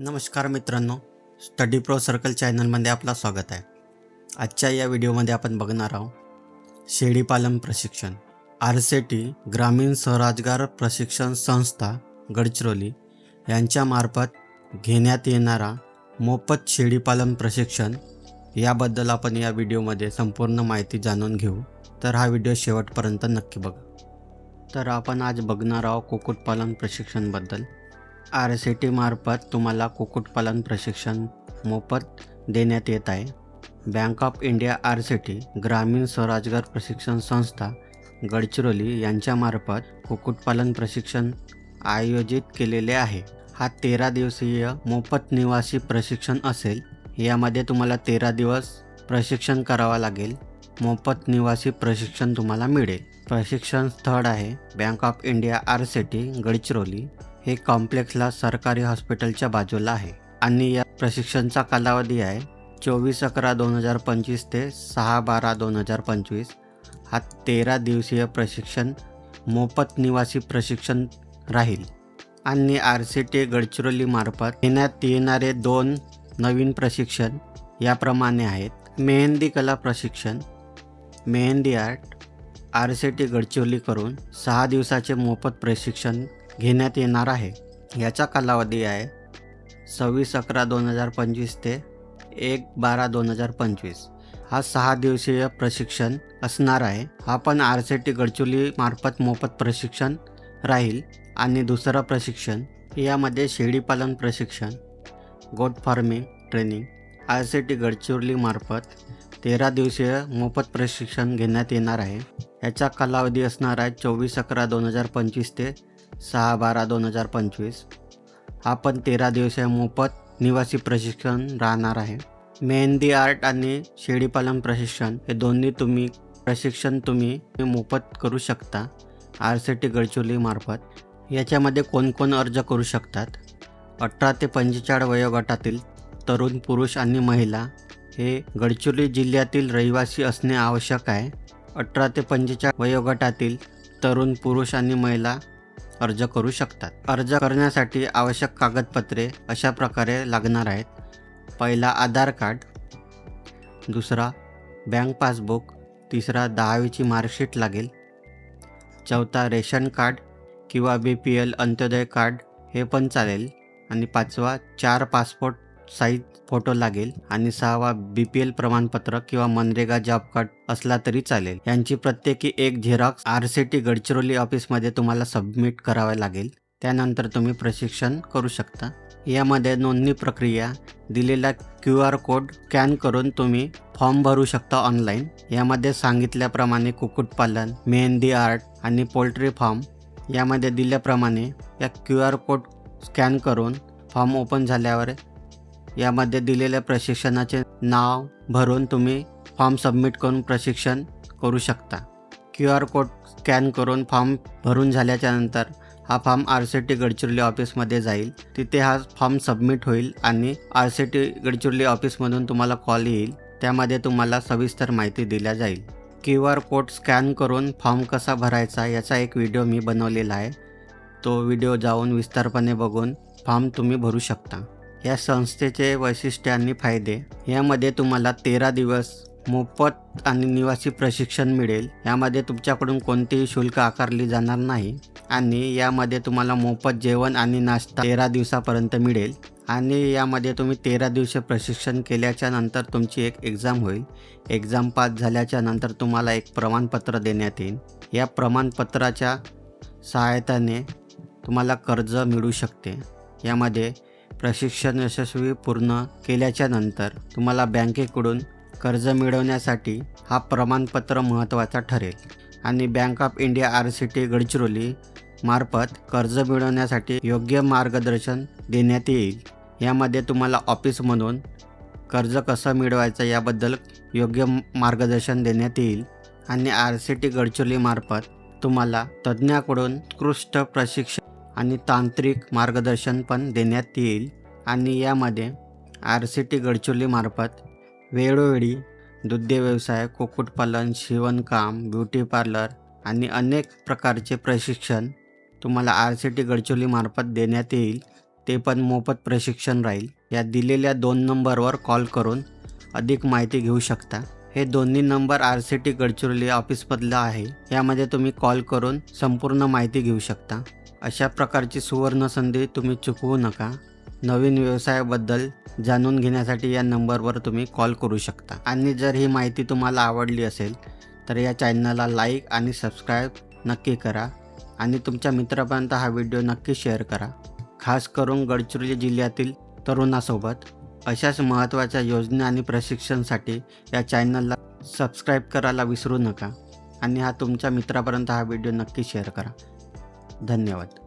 नमस्कार मित्रांनो study pro circle चॅनलमध्ये आपलं स्वागत आहे. आजच्या या व्हिडिओमध्ये आपण बघणार आहोत शेळीपालन प्रशिक्षण. आर सी टी ग्रामीण स्वराजगार प्रशिक्षण संस्था गडचिरोली यांच्यामार्फत घेण्यात येणारा मोफत शेळीपालन प्रशिक्षण याबद्दल आपण या व्हिडिओमध्ये संपूर्ण माहिती जाणून घेऊ. तर हा व्हिडिओ शेवटपर्यंत नक्की बघा. तर आपण आज बघणार आहोत कुक्कुटपालन प्रशिक्षणबद्दल. आर सी टीमार्फत तुम्हाला कुक्कुटपालन प्रशिक्षण मोफत देण्यात येत आहे. Bank of India R C T ग्रामीण स्वरोजगार प्रशिक्षण संस्था गडचिरोली यांच्यामार्फत कुक्कुटपालन प्रशिक्षण आयोजित केलेले आहे. हा तेरा दिवसीय मोफत निवासी प्रशिक्षण असेल. यामध्ये तुम्हाला तेरा दिवस प्रशिक्षण करावं लागेल. मोफत निवासी प्रशिक्षण तुम्हाला मिळेल. प्रशिक्षण स्थळ आहे bank of India R C T Gadchiroli. हे कॉम्प्लेक्सला सरकारी हॉस्पिटलच्या बाजूला आहे आणि या प्रशिक्षणचा कालावधी आहे चोवीस अकरा दोन हजार पंचवीस ते सहा बारा दोन हजार पंचवीस. हा तेरा दिवसीय प्रशिक्षण मोफत निवासी प्रशिक्षण राहील. आणि आर सी टी गडचिरोलीमार्फत घेण्यात येणारे दोन नवीन प्रशिक्षण याप्रमाणे आहेत. मेहंदी कला प्रशिक्षण mehndi art R C T Gadchiroli करून सहा दिवसाचे मोफत प्रशिक्षण घेण्यात येणार आहे. याचा कालावधी आहे सव्वीस अकरा दोन हजार पंचवीस ते एक बारा दोन हजार पंचवीस. हा सहा दिवसीय प्रशिक्षण असणार आहे. हा पण आर सी टी गडचुलीमार्फत मोफत प्रशिक्षण राहील आणि दुसरं प्रशिक्षण यामध्ये शेळीपालन प्रशिक्षण goat farming training R C T गडचिरोलीमार्फत तेरा दिवसीय मोफत प्रशिक्षण घेण्यात येणार आहे. याचा कालावधी असणार आहे चोवीस अकरा दोन हजार पंचवीस ते सहा बारा दोन हजार पंचवीस. हा पण तेरा दिवसीय मोफत निवासी प्रशिक्षण राहणार आहे. मेहंदी आर्ट आणि शेळीपालन प्रशिक्षण हे दोन्ही तुम्ही प्रशिक्षण तुम्ही मोफत करू शकता. आर सी टी गडचिरोलीमार्फत याच्यामध्ये कोण कोण अर्ज करू शकतात? अठरा ते पंचेचाळीस वयोगटातील तरुण पुरुष आणि महिला हे गडचिरोली जिल्ह्यातील रहिवासी असणे आवश्यक आहे. अठरा ते पंचेचाळीस वयोगटातील तरुण पुरुष आणि महिला अर्ज करू शकतात. अर्ज करण्यासाठी आवश्यक कागदपत्रे अशा प्रकारे लागणार आहेत. पहिला आधार कार्ड दुसरा बँक पासबुक तिसरा दहावीची मार्कशीट लागेल. चौथा रेशन कार्ड किंवा B P L Antyodaya card हे पण चालेल. आणि पाचवा चार पासपोर्ट साईज फोटो लागेल आणि सहावा बी पी एल प्रमाणपत्र किंवा मनरेगा जॉब कार्ड असला तरी चालेल. यांची प्रत्येकी एक Xerox R C T Gadchiroli ऑफिसमध्ये तुम्हाला सबमिट करावे लागेल. त्यानंतर तुम्ही प्रशिक्षण करू शकता. यामध्ये नोंदणी प्रक्रिया दिलेला क्यू आर कोड स्कॅन करून तुम्ही फॉर्म भरू शकता ऑनलाईन. यामध्ये सांगितल्याप्रमाणे कुक्कुटपालन मेहंदी आर्ट आणि पोल्ट्री फार्म. यामध्ये दिल्याप्रमाणे या क्यू आर कोड स्कॅन करून फॉर्म ओपन झाल्यावर यामध्ये दिलेल्या प्रशिक्षणाचे नाव भरून तुम्ही फॉर्म सबमिट करून प्रशिक्षण करू शकता. क्यू आर कोड स्कॅन करून फॉर्म भरून झाल्याच्यानंतर हा form R C T Gadchiroli ऑफिसमध्ये जाईल. तिथे हा फॉर्म सबमिट होईल आणि आर सी टी गडचिरोली ऑफिसमधून तुम्हाला कॉल येईल. त्यामध्ये तुम्हाला सविस्तर माहिती दिल्या जाईल. क्यू आर कोड स्कॅन करून फॉर्म कसा भरायचा याचा एक व्हिडिओ मी बनवलेला आहे. तो व्हिडिओ जाऊन विस्तारपणे बघून फॉर्म तुम्ही भरू शकता. या संस्थेचे वैशिष्ट्य आणि फायदे. यामध्ये तुम्हाला तेरा दिवस मोफत आणि निवासी प्रशिक्षण मिळेल. यामध्ये तुमच्याकडून कोणतेही शुल्क आकारली जाणार नाही. आणि यामध्ये तुम्हाला मोफत जेवण आणि नाश्ता तेरा दिवसापर्यंत मिळेल. आणि यामध्ये तुम्ही तेरा दिवशी प्रशिक्षण केल्याच्यानंतर तुमची एक एक्झाम होईल. एक्झाम पास झाल्याच्यानंतर तुम्हाला एक प्रमाणपत्र देण्यात येईल. या प्रमाणपत्राच्या सहायताने तुम्हाला कर्ज मिळू शकते. यामध्ये प्रशिक्षण यशस्वी पूर्ण केल्याच्यानंतर तुम्हाला बँकेकडून कर्ज मिळवण्यासाठी हा प्रमाणपत्र महत्त्वाचा ठरेल. आणि bank of India R C T Gadchiroli मार्फत कर्ज मिळवण्यासाठी योग्य मार्गदर्शन देण्यात येईल. यामध्ये तुम्हाला ऑफिसमधून कर्ज कसं मिळवायचं याबद्दल योग्य मार्गदर्शन देण्यात येईल. आणि आर सी टी गडचिरोलीमार्फत तुम्हाला तज्ज्ञाकडून उत्कृष्ट प्रशिक्षण आणि तांत्रिक मार्गदर्शन पण देण्यात येईल. आणि यामध्ये आर सी टी गडचिरोलीमार्फत वेळोवेळी दुग्ध व्यवसाय कुक्कुटपालन शिवणकाम ब्युटी पार्लर आणि अनेक प्रकारचे प्रशिक्षण तुम्हाला आर सी टी गडचिरोलीमार्फत देण्यात येईल. ते पण मोफत प्रशिक्षण राहील. या दिलेल्या दोन नंबरवर कॉल करून अधिक माहिती घेऊ शकता. हे दोन्ही number R C T Gadchiroli ऑफिसमधलं आहे. यामध्ये तुम्ही कॉल करून संपूर्ण माहिती घेऊ शकता. अशा प्रकारची सुवर्ण संधी तुम्ही चुकवू नका. नवीन व्यवसायाबद्दल जाणून घेण्यासाठी या नंबरवर तुम्ही कॉल करू शकता. आणि जर ही माहिती तुम्हाला आवडली असेल तर या चॅनलला लाईक आणि सबस्क्राईब नक्की करा आणि तुमच्या मित्रापर्यंत हा व्हिडिओ नक्की शेअर करा. खास करून गडचिरोली जिल्ह्यातील तरुणासोबत अशाच महत्त्वाच्या योजना आणि प्रशिक्षणसाठी या चॅनलला सबस्क्राईब करायला विसरू नका आणि हा तुमच्या मित्रापर्यंत हा व्हिडिओ नक्की शेअर करा. धन्यवाद.